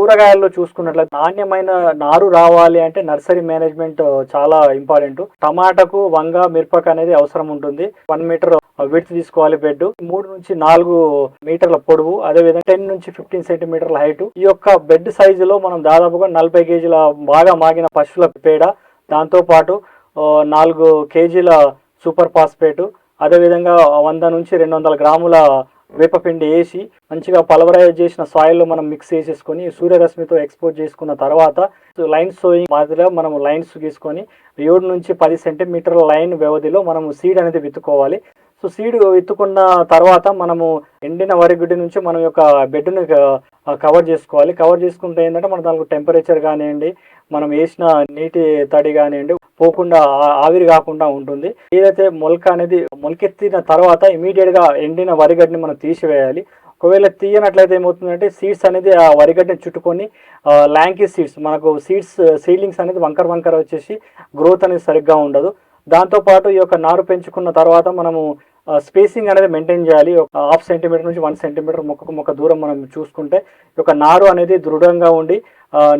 కూరగాయల్లో చూసుకున్నట్లయితే నాణ్యమైన నారు రావాలి అంటే నర్సరీ మేనేజ్మెంట్ చాలా ఇంపార్టెంట్. టమాటాకు వంగ మిరపక అనేది అవసరం ఉంటుంది. వన్ మీటర్ విడ్త్ తీసుకోవాలి బెడ్ మూడు నుంచి నాలుగు మీటర్ల పొడవు అదే విధంగా టెన్ నుంచి ఫిఫ్టీన్ సెంటీమీటర్ల హైట్. ఈ యొక్క బెడ్ సైజులో మనం దాదాపుగా నలభై కేజీల బాగా మాగిన పశువుల పేడ దాంతో పాటు నాలుగు కేజీల సూపర్ ఫాస్ఫేట్ అదేవిధంగా వంద నుంచి రెండు వందల గ్రాముల వేపపిండి వేసి మంచిగా పలవరైజ్ చేసిన సాయిల్లో మనం మిక్స్ చేసేసుకొని సూర్యరశ్మితో ఎక్స్పోజ్ చేసుకున్న తర్వాత లైన్ సోయింగ్ మాదిరిగా మనం లైన్స్ గీసుకొని ఏడు నుంచి పది సెంటీమీటర్ల లైన్ వ్యవధిలో మనం సీడ్ అనేది విత్తుకోవాలి. సో సీడ్ ఎత్తుకున్న తర్వాత మనము ఎండిన వరి గుడ్డి నుంచి మనం యొక్క బెడ్ను కవర్ చేసుకోవాలి. కవర్ చేసుకుంటే ఏంటంటే మన దానికి టెంపరేచర్ కానివ్వండి మనం వేసిన నీటి తడి కానివ్వండి పోకుండా ఆవిరి కాకుండా ఉంటుంది. ఏదైతే మొలక అనేది మొలకెత్తిన తర్వాత ఇమీడియట్గా ఎండిన వరిగడ్డిని మనం తీసివేయాలి. ఒకవేళ తీయనట్లయితే ఏమవుతుందంటే సీడ్స్ అనేది ఆ వరిగడ్డిని చుట్టుకొని ల్యాంకీ సీడ్స్ మనకు సీడ్స్ సీడ్లింగ్స్ అనేది వంకర వంకర వచ్చేసి గ్రోత్ అనేది సరిగ్గా ఉండదు. దాంతోపాటు ఈ యొక్క నారు పెంచుకున్న తర్వాత మనము స్పేసింగ్ అనేది మెయింటైన్ చేయాలి. ఒక హాఫ్ సెంటీమీటర్ నుంచి వన్ సెంటీమీటర్ మొక్కకు మొక్క దూరం మనం చూసుకుంటే ఒక నారు అనేది దృఢంగా ఉండి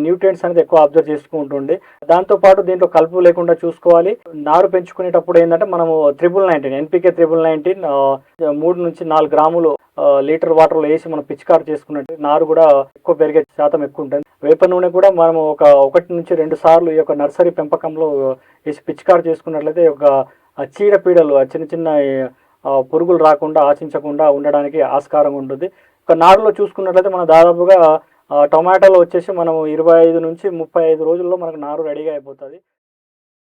న్యూట్రియంట్స్ అనేది ఎక్కువ అబ్జర్వ్ చేసుకుంటుంది దాంతోపాటు దీంట్లో కలుపు లేకుండా చూసుకోవాలి. నారు పెంచుకునేటప్పుడు ఏంటంటే మనము triple nineteen NPK triple nineteen మూడు నుంచి నాలుగు గ్రాములు లీటర్ వాటర్లో వేసి మనం పిచికారు చేసుకున్నట్టు నారు కూడా ఎక్కువ పెరిగే శాతం ఎక్కువ ఉంటుంది. వేప నూనె కూడా మనము ఒక ఒకటి నుంచి రెండు సార్లు ఈ యొక్క నర్సరీ పెంపకంలో వేసి పిచికారు చేసుకున్నట్లయితే ఒక చీడ పీడలు చీడపీడలు చిన్న చిన్న పురుగులు రాకుండా ఆశించకుండా ఉండడానికి ఆస్కారం ఉంటుంది. ఒక నారులో చూసుకున్నట్లయితే మనం దాదాపుగా ఆ, టొమాటోలో వచ్చేసి మనం ఇరవై ఐదు నుంచి ముప్పై ఐదు రోజుల్లో మనకు నారు రెడీగా అయిపోతుంది.